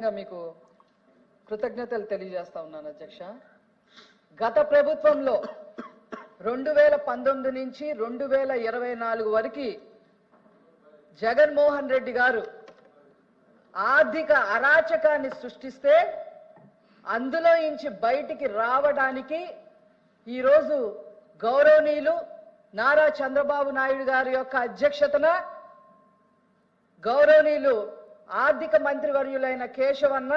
మీకు కృతజ్ఞతలు తెలియజేస్తా ఉన్నాను అధ్యక్ష. గత ప్రభుత్వంలో రెండు వేల పంతొమ్మిది నుంచి రెండు వేల ఇరవై నాలుగు వరకు జగన్మోహన్ రెడ్డి గారు ఆర్థిక అరాచకాన్ని సృష్టిస్తే అందులో నుంచి బయటికి రావడానికి ఈరోజు గౌరవనీయులు నారా చంద్రబాబు నాయుడు గారి యొక్క అధ్యక్షతన గౌరవనీయులు ఆర్థిక మంత్రివర్యులైన కేశవన్న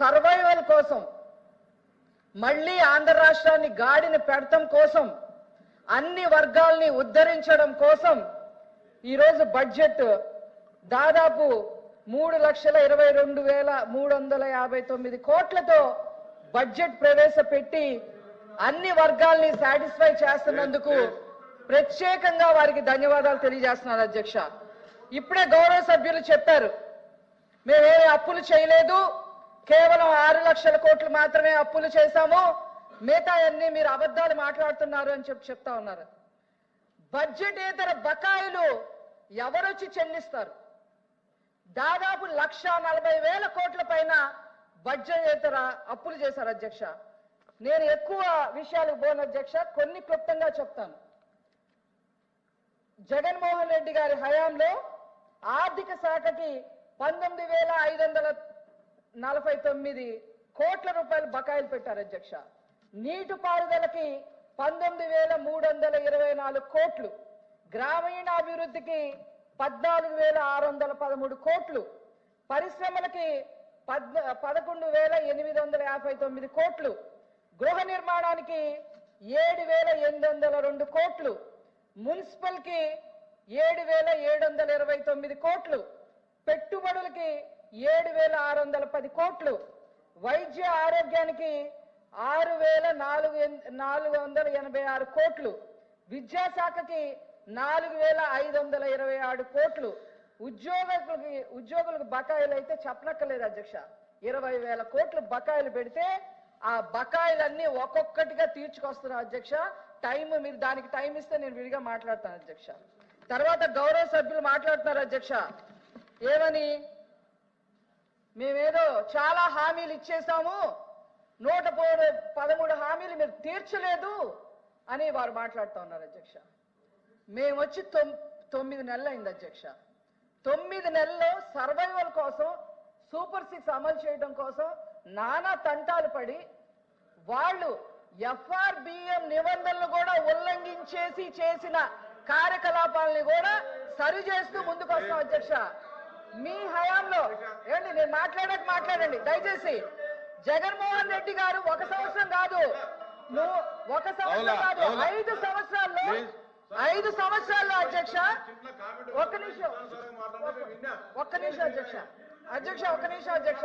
సర్వైవల్ కోసం మళ్ళీ ఆంధ్ర రాష్ట్రాన్ని గాడిని పెడతం కోసం అన్ని వర్గాల్ని ఉద్ధరించడం కోసం ఈరోజు బడ్జెట్ దాదాపు మూడు లక్షల ఇరవై రెండు వేల మూడు వందల యాభై తొమ్మిది కోట్లతో బడ్జెట్ ప్రవేశపెట్టి అన్ని వర్గాల్ని సాటిస్ఫై చేస్తున్నందుకు ప్రత్యేకంగా వారికి ధన్యవాదాలు తెలియజేస్తున్నారు అధ్యక్ష. ఇప్పుడే గౌరవ సభ్యులు చెప్పారు. మేమేమి అప్పులు చేయలేదు. కేవలం ఆరు లక్షల కోట్లు మాత్రమే అప్పులు చేశాము. మిగతా అన్ని మీరు అబద్ధాలు మాట్లాడుతున్నారు అని చెప్పి చెప్తా ఉన్నారు. బడ్జెటేతర బకాయిలు ఎవరొచ్చి చెల్లిస్తారు? దాదాపు లక్ష నలభై వేల కోట్ల పైన బడ్జెటేతర అప్పులు చేశారు అధ్యక్ష. నేను ఎక్కువ విషయాలకు పోను అధ్యక్ష కొన్ని క్లుప్తంగా చెప్తాను. జగన్మోహన్ రెడ్డి గారి హయాంలో ఆర్థిక శాఖకి పంతొమ్మిది వేల ఐదు వందల నలభై తొమ్మిది కోట్ల రూపాయలు బకాయిలు పెట్టారు అధ్యక్ష. నీటిపారుదలకి పంతొమ్మిది వేల మూడు వందల ఇరవై నాలుగు కోట్లు. గ్రామీణాభివృద్ధికి పద్నాలుగు వేల ఆరు వందల పదమూడు కోట్లు. పరిశ్రమలకి పద్ పదకొండు వేల ఎనిమిది వందల యాభై తొమ్మిది కోట్లు. గృహ నిర్మాణానికి ఏడు వేల ఎనిమిది వందల రెండు కోట్లు. మున్సిపల్కి ఏడు వేల ఏడు వందల ఇరవై తొమ్మిది కోట్లు. పెట్టుబడులకి ఏడు వేల ఆరు వందల పది కోట్లు. వైద్య ఆరోగ్యానికి ఆరు వేల నాలుగు నాలుగు వందల ఎనభై ఆరు కోట్లు. విద్యాశాఖకి నాలుగు వేల ఐదు వందల ఇరవై ఆరు కోట్లు. ఉద్యోగులకి ఉద్యోగులకు బకాయిలు అయితే చెప్పనక్కర్లేదు అధ్యక్ష. ఇరవై వేల కోట్లు బకాయిలు పెడితే ఆ బకాయిలన్నీ ఒక్కొక్కటిగా తీర్చుకొస్తున్నారు అధ్యక్ష. టైం మీరు దానికి టైం ఇస్తే నేను విడిగా మాట్లాడతాను అధ్యక్ష. తర్వాత గౌరవ సభ్యులు మాట్లాడుతున్నారు అధ్యక్ష. ఏమని? మేమేదో చాలా హామీలు ఇచ్చేసాము నూట పో- పదమూడు హామీలు మీరు తీర్చలేదు అని వారు మాట్లాడుతూ ఉన్నారు అధ్యక్ష. మేము వచ్చి తొమ్- తొమ్మిది నెలలు అయింది అధ్యక్ష. తొమ్మిది నెలల్లో సర్వైవల్ కోసం సూపర్ సిక్స్ అమలు చేయడం కోసం నానా తంటాలు పడి వాళ్ళు ఎఫ్ఆర్బిఎం నిబంధనలు కూడా ఉల్లంఘించేసి చేసిన కార్యకలాపాలని కూడా సరి చేస్తూ ముందుకు వస్తాం అధ్యక్ష. మీ హయాంలో ఏంటి నేను మాట్లాడక మాట్లాడండి దయచేసి జగన్మోహన్ రెడ్డి గారు ఒక సంవత్సరం కాదు నువ్వు ఒక సంవత్సరం కాదు. ఐదు సంవత్సరాల్లో. ఐదు సంవత్సరాల్లో అధ్యక్ష ఒక్క నిమిషం ఒక్క నిమిషం అధ్యక్ష అధ్యక్ష ఒక్క నిమిషం అధ్యక్ష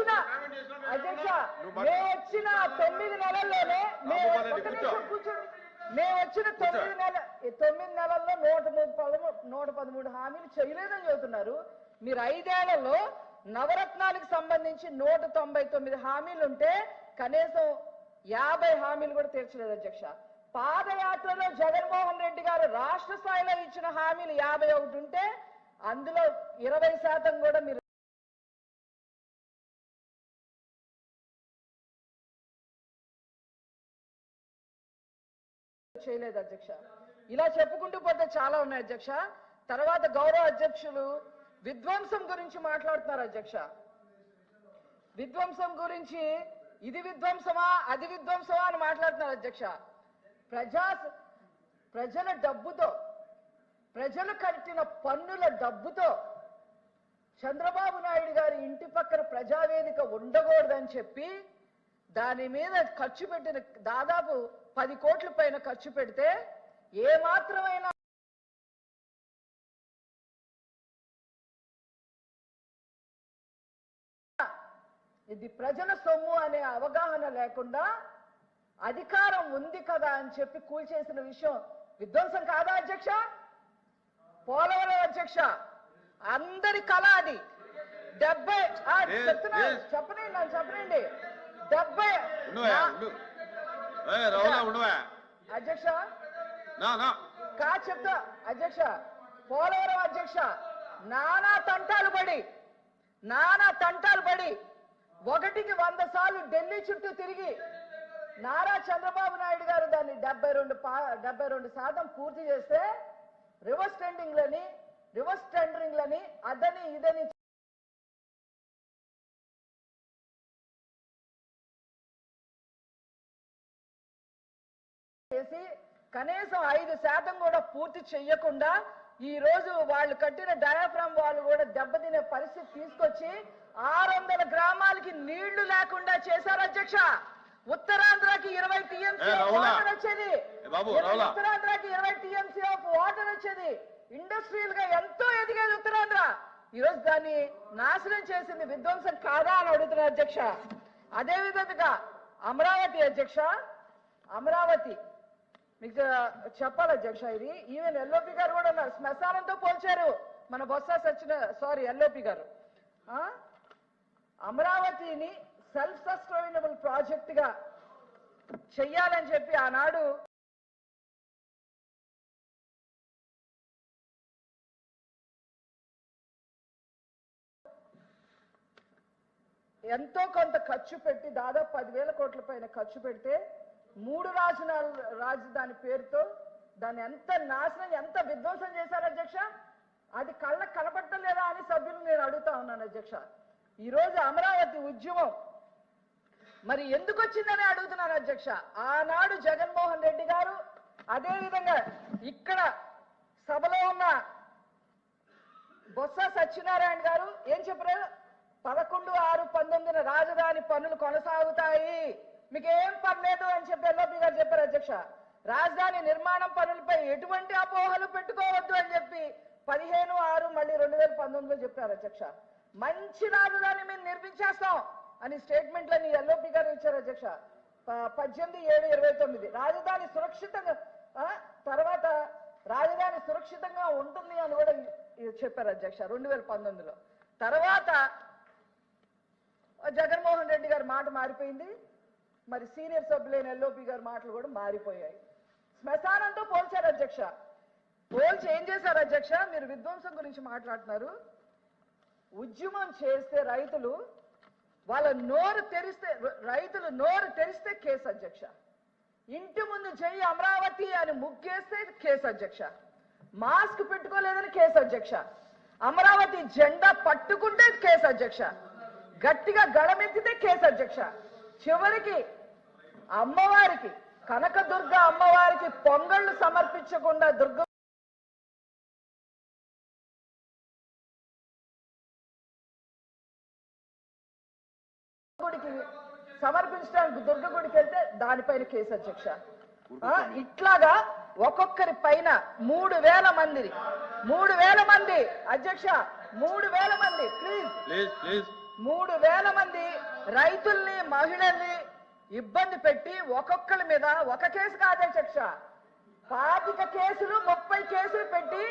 వచ్చిన అధ్యక్ష మేము వచ్చిన తొమ్మిది నెలల్లోనే మేము వచ్చిన తొమ్మిది నెల తొమ్మిది నెలల్లో నూట ము- పదమూ నూట పదమూడు హామీలు చేయలేదని చెబుతున్నారు. మీరు ఐదేళ్ళలో నవరత్నాలకు సంబంధించి నూట తొంభై తొమ్మిది హామీలు ఉంటే కనీసం యాభై హామీలు కూడా తీర్చలేదు అధ్యక్ష. పాదయాత్రలో జగన్మోహన్ రెడ్డి గారు రాష్ట్ర స్థాయిలో ఇచ్చిన హామీలు యాభై ఒకటి ఉంటే అందులో ఇరవై శాతం కూడా మీరు చేయలేదు అధ్యక్ష. ఇలా చెప్పుకుంటూ పోతే చాలా ఉన్నాయి అధ్యక్ష. తర్వాత గౌరవ అధ్యక్షులు విధ్వంసం గురించి మాట్లాడుతున్నారు అధ్యక్ష. విధ్వంసం గురించి ఇది విధ్వంసమా అది విధ్వంసమా అని మాట్లాడుతున్నారు అధ్యక్ష. ప్రజా ప్రజల డబ్బుతో ప్రజలు కట్టిన పన్నుల డబ్బుతో చంద్రబాబు నాయుడు గారి ఇంటి పక్కన ప్రజావేదిక ఉండకూడదని చెప్పి దాని మీద ఖర్చు పెట్టిన దాదాపు పది కోట్ల పైన ఖర్చు పెడితే ఏ మాత్రమైనా ఇది ప్రజల సొమ్ము అనే అవగాహన లేకుండా అధికారం ఉంది కదా అని చెప్పి కూల్చేసిన విషయం విధ్వంసం కాదా అధ్యక్ష? పోలవరం అధ్యక్ష అందరి కళ అది. డెబ్బై చెప్తున్నా. చెప్పనండి నన్ను చెప్పనండి డెబ్బై ఉండువా. అధ్యక్ష. నా నా. కా చెప్తా. అధ్యక్ష. పోలవరం అధ్యక్ష. నానా తంటాలు పడి నానా తంటాలు పడి ఒకటికి వంద సార్లు ఢిల్లీ చుట్టూ తిరిగి నారా చంద్రబాబు నాయుడు గారు దాన్ని డెబ్బై రెండు డెబ్బై రెండు శాతం పూర్తి చేస్తే రివర్స్ టెండింగ్లని రివర్స్ టెండరింగ్లని అదని ఇదని చేసి కనీసం ఐదు శాతం కూడా పూర్తి చెయ్యకుండా ఈ రోజు వాళ్ళు కట్టిన డయాఫ్రామ్ వాళ్ళు కూడా దెబ్బతినే పరిస్థితి తీసుకొచ్చి ఆరు వందల గ్రామాలకి నీళ్ళు లేకుండా చేశారు అధ్యక్ష. ఉత్తరాంధ్రకి ఇరవై టీఎంసీ. వాటర్ వచ్చేది. ఉత్తరాంధ్రకి ఇరవై టీఎంసీ ఆఫ్ వాటర్ వచ్చేది. ఇండస్ట్రియల్గా ఎంతో ఎదిగేది ఉత్తరాంధ్ర. ఈ రోజు దాన్ని నాశనం చేసింది విధ్వంసం కాదా అని అడుగుతున్నారు అధ్యక్ష. అదే విధంగా అమరావతి అధ్యక్ష అమరావతి మీకు చెప్పాలి అధ్యక్ష ఇది? ఈవెన్ ఎల్ఓపి గారు కూడా ఉన్నారు. శ్మశానంతో పోల్చారు. మన బొత్స సచిన సారీ ఎల్ఓపి గారు. అమరావతిని సెల్ఫ్ సస్టైనబుల్ ప్రాజెక్ట్గా చెయ్యాలని చెప్పి ఆనాడు ఎంతో కొంత ఖర్చు పెట్టి దాదాపు పదివేల కోట్ల పైన ఖర్చు పెడితే మూడు రాజధానుల రాజధాని పేరుతో దాన్ని ఎంత నాశనం ఎంత విధ్వంసం చేశారు అధ్యక్ష? అది కళ్ళ కనపడటం లేదా అని సభ్యులు నేను అడుగుతా ఉన్నాను అధ్యక్ష. ఈ రోజు అమరావతి ఉద్యమం మరి ఎందుకు వచ్చిందని అడుగుతున్నాను అధ్యక్ష? ఆనాడు జగన్మోహన్ రెడ్డి గారు అదే విధంగా ఇక్కడ సభలో ఉన్న బొత్స సత్యనారాయణ గారు ఏం చెప్పారు? పదకొండు ఆరు పంతొమ్మిదిన రాజధాని పనులు కొనసాగుతాయి. మీకేం పర్లేదు అని చెప్పి ఎల్ఓపి గారు చెప్పారు అధ్యక్ష. రాజధాని నిర్మాణం పనులపై ఎటువంటి అపోహలు పెట్టుకోవద్దు అని చెప్పి పదిహేను ఆరు మళ్ళీ రెండు వేల పంతొమ్మిదిలో చెప్పారు అధ్యక్ష. మంచి రాజధాని మేము నిర్మించేస్తాం అని స్టేట్మెంట్లని ఎల్ఓపి గారు ఇచ్చారు అధ్యక్ష. పద్దెనిమిది ఏడు ఇరవై తొమ్మిది. రాజధాని సురక్షితంగా తర్వాత రాజధాని సురక్షితంగా ఉంటుంది అని కూడా చెప్పారు అధ్యక్ష రెండు వేల పంతొమ్మిదిలో. తర్వాత జగన్మోహన్ రెడ్డి గారి మాట మారిపోయింది. మరి సీనియర్ సభ్యులైన ఎల్ఓపి గారి మాటలు కూడా మారిపోయాయి. శ్మశానంతో పోల్చారు అధ్యక్ష. పోల్చి ఏం చేశారు అధ్యక్ష? మీరు విధ్వంసం గురించి మాట్లాడుతున్నారు. ఉద్యమం చేస్తే రైతులు వాళ్ళ నోరు తెరిస్తే రైతులు నోరు తెరిస్తే కేసు అధ్యక్ష. ఇంటి ముందు చెయ్యి అమరావతి అని ముగ్గేస్తే కేసు అధ్యక్ష. మాస్క్ పెట్టుకోలేదని కేసు అధ్యక్ష. అమరావతి జెండా పట్టుకుంటే కేసు అధ్యక్ష. గట్టిగా గడమెత్తితే కేసు అధ్యక్ష. చివరికి అమ్మవారికి కనకదుర్గ అమ్మవారికి పొంగళ్ళు సమర్పించకుండా దుర్గ గుడికి సమర్పించడానికి దుర్గ గుడికి వెళ్తే దానిపైన కేసు అధ్యక్ష ఇట్లాగా ఒక్కొక్కరి పైన మూడు వేల మందిని మూడు వేల మంది అధ్యక్ష మూడు వేల మంది ప్లీజ్. మూడు వేల మంది రైతుల్ని మహిళల్ని ఇబ్బంది పెట్టి ఒక్కొక్కరి మీద ఒక కేసు కాదే శిక్ష. పాతిక కేసులు ముప్పై కేసులు పెట్టి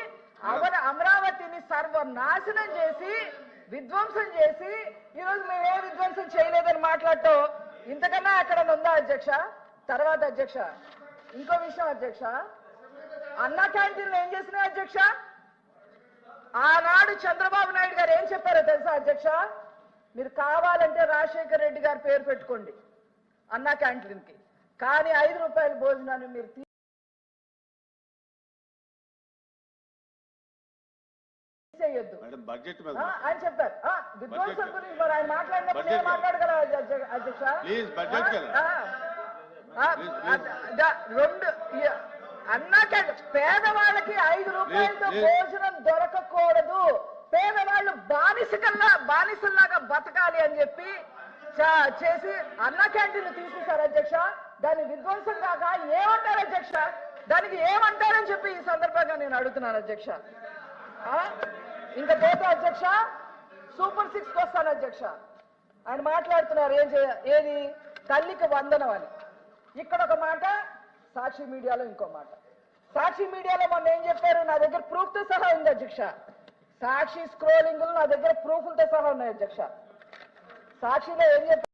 అవన అమరావతిని సర్వనాశనం చేసి విధ్వంసం చేసి ఈరోజు మేము ఏ విధ్వంసం చేయలేదని మాట్లాడటం ఇంతకన్నా ఎక్కడ ఉందా అధ్యక్ష? తర్వాత అధ్యక్ష ఇంకో విషయం అధ్యక్ష. అన్నా క్యాంటీన్లు ఏం చేసినాయి అధ్యక్ష? ఆనాడు చంద్రబాబు నాయుడు గారు ఏం చెప్పారో తెలుసా అధ్యక్ష? మీరు కావాలంటే రాజశేఖర్ రెడ్డి గారు పేరు పెట్టుకోండి. అన్నా క్యాంటీన్కి కానీ ఐదు రూపాయల భోజనాన్ని మీరు ఆ, అని చెప్పారు. విధ్వంసం గురించి మరి ఆయన మాట్లాడినప్పుడు నేను మాట్లాడగల అధ్యక్ష రెండు ఈ- అన్నాక పేదవాళ్ళకి ఐదు రూపాయలతో. భోజనం దొరకకూడదు. పేదవాళ్ళు బానిసకల్లా బానిసల్లాగా బతకాలి అని చెప్పి చేసి అన్న క్యాంటీన్ తీసేశారు అధ్యక్ష. దాన్ని విధ్వంసం కాక ఏమంటారు అధ్యక్ష? దానికి ఏమంటారని చెప్పి ఈ సందర్భంగా నేను అడుగుతున్నాను అధ్యక్ష. ఆ? ఇంకా పోతే అధ్యక్ష? సూపర్ సిక్స్ వస్తాను అధ్యక్ష. ఆయన మాట్లాడుతున్నారు ఏం చేయ ఏది? తల్లికి వందనం అని. ఇక్కడ ఒక మాట సాక్షి మీడియాలో ఇంకో మాట. సాక్షి మీడియాలో మొన్న ఏం చెప్పారు? నా దగ్గర ప్రూఫ్తో సహా ఉంది అధ్యక్ష. సాక్షి స్క్రోలింగ్లు నా దగ్గర ప్రూఫ్లతో సహా ఉన్నాయి అధ్యక్ష. సాక్షిలో ఏం చెప్పారు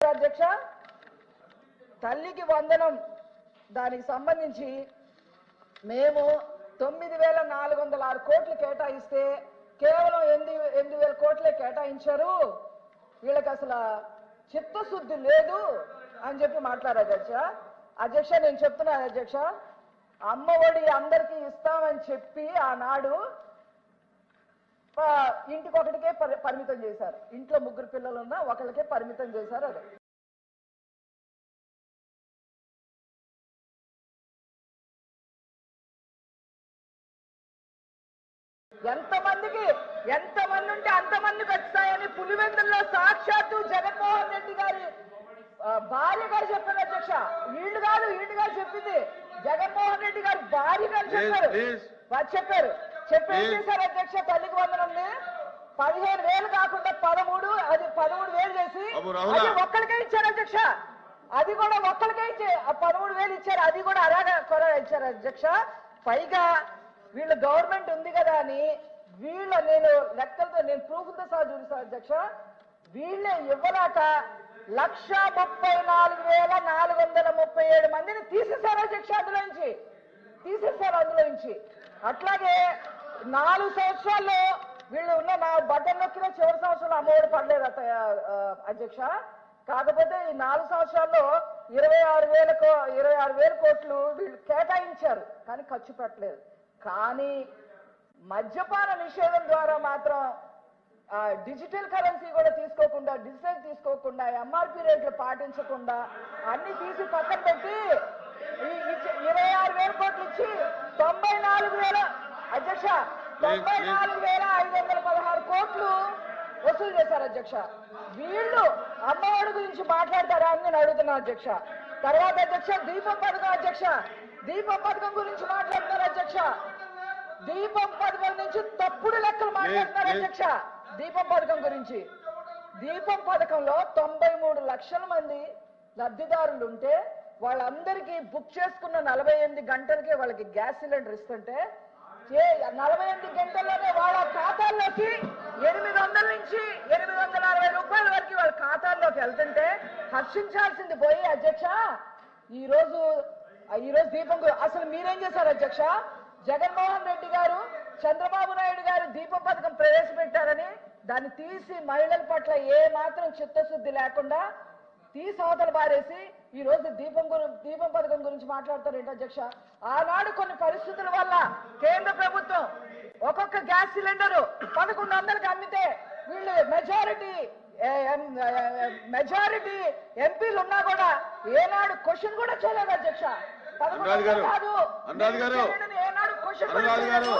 అధ్యక్ష తల్లికి వందనం. దానికి సంబంధించి మేము తొమ్మిది వేల నాలుగు వందల ఆరు కోట్లు కేటాయిస్తే కేవలం ఎనిమిది ఎనిమిది వేల కోట్లే కేటాయించారు. వీళ్ళకి అసలు చిత్తశుద్ధి లేదు అని చెప్పి మాట్లాడారు అధ్యక్ష. అధ్యక్ష నేను చెప్తున్నాను అధ్యక్ష. అమ్మ ఒడి అందరికీ ఇస్తామని చెప్పి ఆనాడు ఇంటికొకటికే పరి- పరిమితం చేశారు. ఇంట్లో ముగ్గురు పిల్లలు ఉన్నా ఒకరికే పరిమితం చేశారు అది. ఎంతమందికి ఎంతమంది ఉంటే అంతమందికి వచ్చాయని పులివెందుల్లో సాక్షాత్తు జగన్మోహన్ రెడ్డి గారి ఆ, భార్య గారు చెప్పారు అధ్యక్ష. వీళ్ళు కాదు వీళ్ళు గారు చెప్పింది. జగన్మోహన్ రెడ్డి గారి గారు Please, చెప్పారు చెప్పారు. చెప్పి ఏం Please. చేశారు అధ్యక్ష? తల్లికి వందనంది పదిహేను వేలు కాకుండా పదమూడు అది పదమూడు వేలు చేసి. అది ఒక్కడికే ఇచ్చారు అధ్యక్ష. అది కూడా ఒక్కడికే ఇచ్చే ఆ పదమూడు వేలు ఇచ్చారు. అది కూడా అలాగా కూడా ఇచ్చారు అధ్యక్ష. పైగా వీళ్ళు గవర్నమెంట్ ఉంది కదా అని వీళ్ళ నేను లెక్కలతో నేను ప్రూఫ్లతో సహా చూపిస్తాను అధ్యక్ష. వీళ్ళే ఇవ్వలేక లక్ష ముప్పై నాలుగు వేల నాలుగు వందల ముప్పై ఏడు మందిని తీసేశారు అధ్యక్ష అందులోంచి తీసేశారు అందులోంచి. అట్లాగే నాలుగు సంవత్సరాల్లో వీళ్ళు ఉన్న నా బట్టలు నొక్కిన చివరి సంవత్సరంలో అమ్మఒడి పడలేదు అత అధ్యక్ష. కాకపోతే ఈ నాలుగు సంవత్సరాల్లో ఇరవై ఆరు వేల ఇరవై ఆరు వేల కోట్లు వీళ్ళు కేటాయించారు కానీ ఖర్చు పెట్టలేదు. కానీ మద్యపాన నిషేధం ద్వారా మాత్రం డిజిటల్ కరెన్సీ కూడా తీసుకోకుండా డిజిటల్ తీసుకోకుండా ఎంఆర్పి రేట్లు పాటించకుండా అన్ని తీసి పక్కన పెట్టి ఇరవై ఆరు వేల కోట్లు ఇచ్చి తొంభై నాలుగు వేల అధ్యక్ష తొంభై నాలుగు వేల ఐదు వందల పదహారు కోట్లు వసూలు చేశారు అధ్యక్ష. వీళ్ళు అమ్మఒడి గురించి మాట్లాడతారా అని నేను అడుగుతున్నా అధ్యక్ష. తర్వాత అధ్యక్ష దీపం పథకం అధ్యక్ష. దీపం పథకం గురించి మాట్లాడుతున్నారు అధ్యక్ష? దీపం పథకం నుంచి తప్పుడు లెక్కలు మాట్లాడుతున్నారు లేదు. అధ్యక్ష? దీపం పథకం గురించి. దీపం పథకంలో తొంభై మూడు లక్షల మంది లబ్ధిదారులు ఉంటే వాళ్ళందరికీ బుక్ చేసుకున్న నలభై ఎనిమిది గంటలకే వాళ్ళకి గ్యాస్ సిలిండర్ ఇస్తుంటే నలభై ఎనిమిది గంటల్లోనే వాళ్ళ ఖాతాల్లోకి ఎనిమిది వందల నుంచి ఎనిమిది వందల అరవై రూపాయల వరకు వాళ్ళ ఖాతాల్లోకి వెళ్తుంటే హర్షించాల్సింది పోయి అధ్యక్ష ఈ రోజు ఈ రోజు దీపం అసలు మీరేం చేశారు అధ్యక్ష? జగన్మోహన్ రెడ్డి గారు చంద్రబాబు నాయుడు గారు దీపం పథకం ప్రవేశపెట్టారని దాన్ని తీసి మహిళల పట్ల ఏ మాత్రం చిత్తశుద్ధి లేకుండా తీసి అవతల బారేసి ఈ రోజు దీపం గురి దీపం పథకం గురించి మాట్లాడతారు ఏంటి అధ్యక్ష ఆనాడు కొన్ని పరిస్థితుల వల్ల కేంద్ర ప్రభుత్వం ఒక్కొక్క గ్యాస్ సిలిండర్ పదకొండు వందలకి అమ్మితే వీళ్ళు మెజారిటీ మెజారిటీ ఎంపీలు ఉన్నా కూడా ఏనాడు క్వశ్చన్ కూడా చేయలేదు అధ్యక్ష పదకొండు కాదు. అనురాధ్ గారు,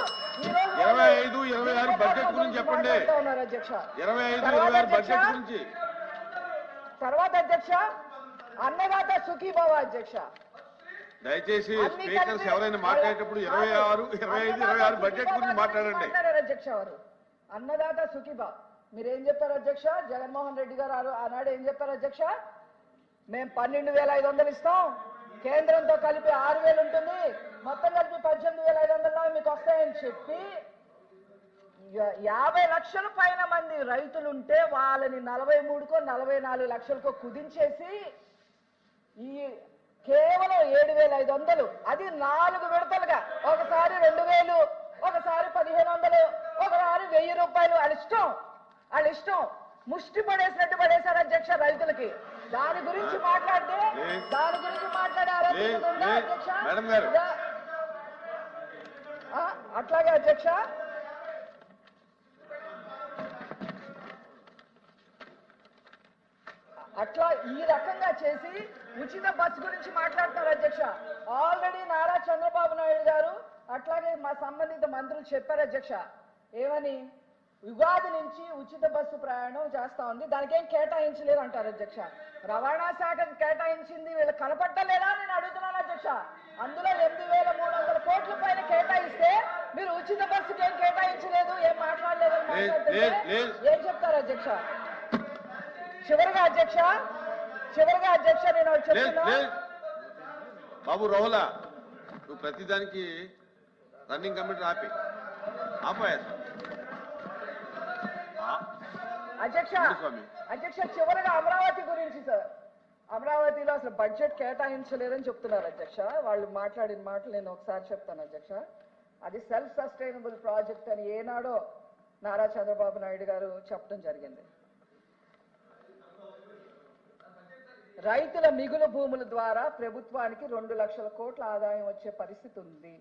ఇరవై ఐదు, ఇరవై ఆరు బడ్జెట్ గురించి చెప్పండి. ఇరవై ఐదు ఇరవై ఆరు బడ్జెట్ గురించి. తర్వాత అధ్యక్ష అన్నదాత సుఖీభవ అధ్యక్ష. దయచేసి స్పీకర్స్ ఎవరైనా మాట్లాడేటప్పుడు ఇరవై ఆరు ఇరవై ఐదు ఇరవై ఆరు బడ్జెట్ గురించి మాట్లాడండి. అధ్యక్ష వారు. అన్నదాత సుఖీభా మీరేం చెప్పారు అధ్యక్ష? జగన్మోహన్ రెడ్డి గారు ఆనాడు ఏం చెప్పారు అధ్యక్ష? మేము పన్నెండు వేల ఐదు వందలు ఇస్తాం. కేంద్రంతో కలిపి ఆరు వేలు ఉంటుంది. మొత్తం కలిపి పద్దెనిమిది వేల ఐదు వందలు మీకు వస్తాయని చెప్పి యాభై లక్షల పైన మంది రైతులు ఉంటే వాళ్ళని నలభై మూడుకో నలభై నాలుగు లక్షలకో కుదించేసి ఈ కేవలం ఏడు వేల ఐదు వందలు. అది నాలుగు విడతలుగా. ఒకసారి రెండు వేలు ఒకసారి పదిహేను వందలు ఒకసారి వెయ్యి రూపాయలు. వాళ్ళ ఇష్టం. వాళ్ళ ఇష్టం. ముష్టి పడేసినట్టు పడేశారు అధ్యక్ష రైతులకి. దాని గురించి మాట్లాడితే. దాని గురించి మాట్లాడే అర్హత లేదు, ఉందా లేదు. అధ్యక్ష మేడం గారు. ఇదా? ఆ, అట్లాగే అధ్యక్ష అట్లా ఈ రకంగా చేసి ఉచిత బస్సు గురించి మాట్లాడతారు అధ్యక్ష ఆల్రెడీ నారా చంద్రబాబు నాయుడు గారు అట్లాగే మా సంబంధిత మంత్రులు చెప్పారు అధ్యక్ష ఏమని ఉగాది నుంచి ఉచిత బస్సు ప్రయాణం చేస్తా ఉంది. దానికి ఏం కేటాయించలేదు అంటారు అధ్యక్ష. రవాణా శాఖకి కేటాయించింది వీళ్ళు కనపట్టలేదా నేను అడుగుతున్నాను అధ్యక్ష. అందులో ఎనిమిది వేల మూడు వందల కోట్ల పైన కేటాయిస్తే మీరు ఉచిత బస్సుకి ఏం కేటాయించలేదు? ఏం మాట్లాడలేదు. ఏం చెప్తారు అధ్యక్ష? చివరిగా అధ్యక్ష చివరిగా అధ్యక్ష నేను చెప్తున్నా. బాబు రోహులా నువ్వు ప్రతిదానికి రన్నింగ్ కమిటీ ఆపి. ఆపాయా. అధ్యక్ష. అధ్యక్ష చివరిగా అమరావతి గురించి సార్. అమరావతిలో అసలు బడ్జెట్ కేటాయించలేదని చెప్తున్నారు అధ్యక్ష. వాళ్ళు మాట్లాడిన మాటలు నేను ఒకసారి చెప్తాను అధ్యక్ష. అది సెల్ఫ్ సస్టైనబుల్ ప్రాజెక్ట్ అని ఏనాడో నారా చంద్రబాబు నాయుడు గారు చెప్పడం జరిగింది. రైతుల మిగులు భూముల ద్వారా ప్రభుత్వానికి రెండు లక్షల కోట్ల ఆదాయం వచ్చే పరిస్థితి ఉంది.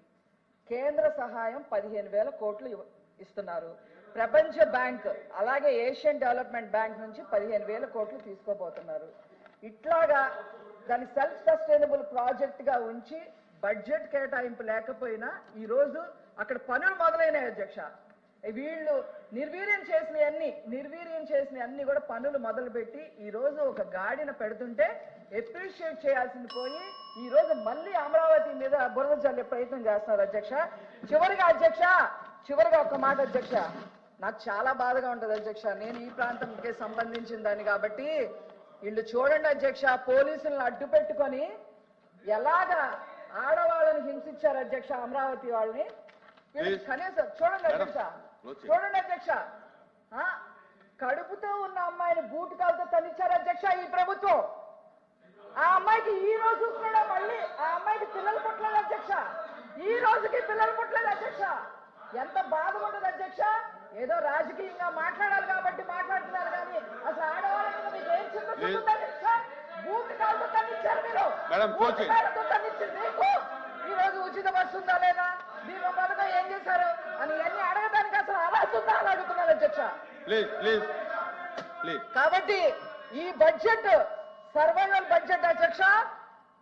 కేంద్ర సహాయం పదిహేను వేల కోట్లు ఇస్తున్నారు. ప్రపంచ బ్యాంక్ అలాగే ఏషియన్ డెవలప్మెంట్ బ్యాంక్ నుంచి పదిహేను వేల కోట్లు తీసుకోబోతున్నారు. ఇట్లాగా దాని సెల్ఫ్ సస్టైనబుల్ ప్రాజెక్ట్గా ఉంచి బడ్జెట్ కేటాయింపు లేకపోయినా ఈ రోజు అక్కడ పనులు మొదలైనాయి అధ్యక్ష. వీళ్ళు నిర్వీర్యం చేసిన అన్ని నిర్వీర్యం చేసిన అన్ని కూడా పనులు మొదలుపెట్టి ఈ రోజు ఒక గాడిన పెడుతుంటే ఎప్రిషియేట్ చేయాల్సింది పోయి ఈ రోజు మళ్ళీ అమరావతి మీద బురద చల్లే ప్రయత్నం చేస్తున్నారు అధ్యక్ష. చివరిగా అధ్యక్ష చివరిగా ఒక మాట అధ్యక్ష. నాకు చాలా బాధగా ఉంటది అధ్యక్ష. నేను ఈ ప్రాంతంకి సంబంధించిన దాన్ని కాబట్టి వీళ్ళు చూడండి అధ్యక్ష. పోలీసులను అడ్డు పెట్టుకొని ఎలాగా ఆడవాళ్ళని హింసించారు అధ్యక్ష అమరావతి వాళ్ళని. కనీసం చూడండి అధ్యక్ష. చూడండి అధ్యక్ష. ఆ, కడుపుతో ఉన్న అమ్మాయిని బూటు కాలుతో తల్లించారు అధ్యక్ష ఈ ప్రభుత్వం. ఆ అమ్మాయికి ఈ రోజు కూడా మళ్ళీ ఆ అమ్మాయికి పిల్లలు పుట్టలేదు అధ్యక్ష. ఈ రోజుకి పిల్లలు పుట్టలేదు అధ్యక్ష. ఎంత బాధ ఏదో రాజకీయంగా మాట్లాడాలి కాబట్టి మాట్లాడుతున్నారు కానీ అసలు ఆడవాళ్ళ మీద మీకు ఏం చిన్న లేదు. అధ్యక్ష బూటు కాలుతో తల్లించారు మీరు. Madam, boot coaching. కాలుతో తల్లించింది మీకు? ఈ రోజు ఉచిత బస్సు ఉందా లేదా? దీని పథకం ఏం చేశారు? అని ఇవన్నీ అడగడానికి అసలు అర్హత ఉందా అని అడుగుతున్నారు అధ్యక్ష. కాబట్టి ఈ బడ్జెట్ సర్వైవల్ బడ్జెట్ అధ్యక్ష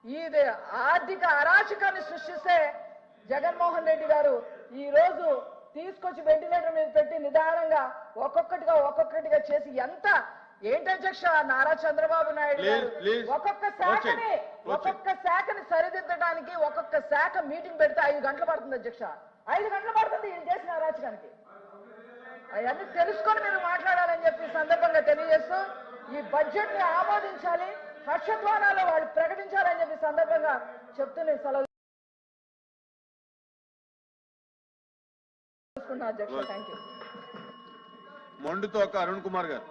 ఇది ఆర్థిక అరాచకాన్ని సృష్టిస్తే జగన్మోహన్ రెడ్డి గారు ఈ రోజు తీసుకొచ్చి వెంటిలేటర్ మీద పెట్టి నిదానంగా ఒక్కొక్కటిగా ఒక్కొక్కటిగా చేసి ఎంత ఏంటి అధ్యక్ష నారా చంద్రబాబు నాయుడు గారు. ఒక్కొక్క. శాఖని. ఒక్కొక్క శాఖని సరిదిద్దడానికి ఒక్కొక్క శాఖ మీటింగ్ పెడితే ఐదు గంటలు పడుతుంది అధ్యక్ష ఐదు గంటలు పడుతుంది ఈయన చేసిన అరాచకానికి అవన్నీ తెలుసుకొని మీరు మాట్లాడాలని చెప్పి సందర్భంగా తెలియజేస్తూ ఈ బడ్జెట్ని ఆమోదించాలి హర్షధ్వానాలు వాళ్ళు ప్రకటించాలని చెప్పి సందర్భంగా చెప్తూ నేను సెలవు తీసుకున్నా అధ్యక్ష థ్యాంక్ యూ మొండుతోక అరుణ్ కుమార్ గారు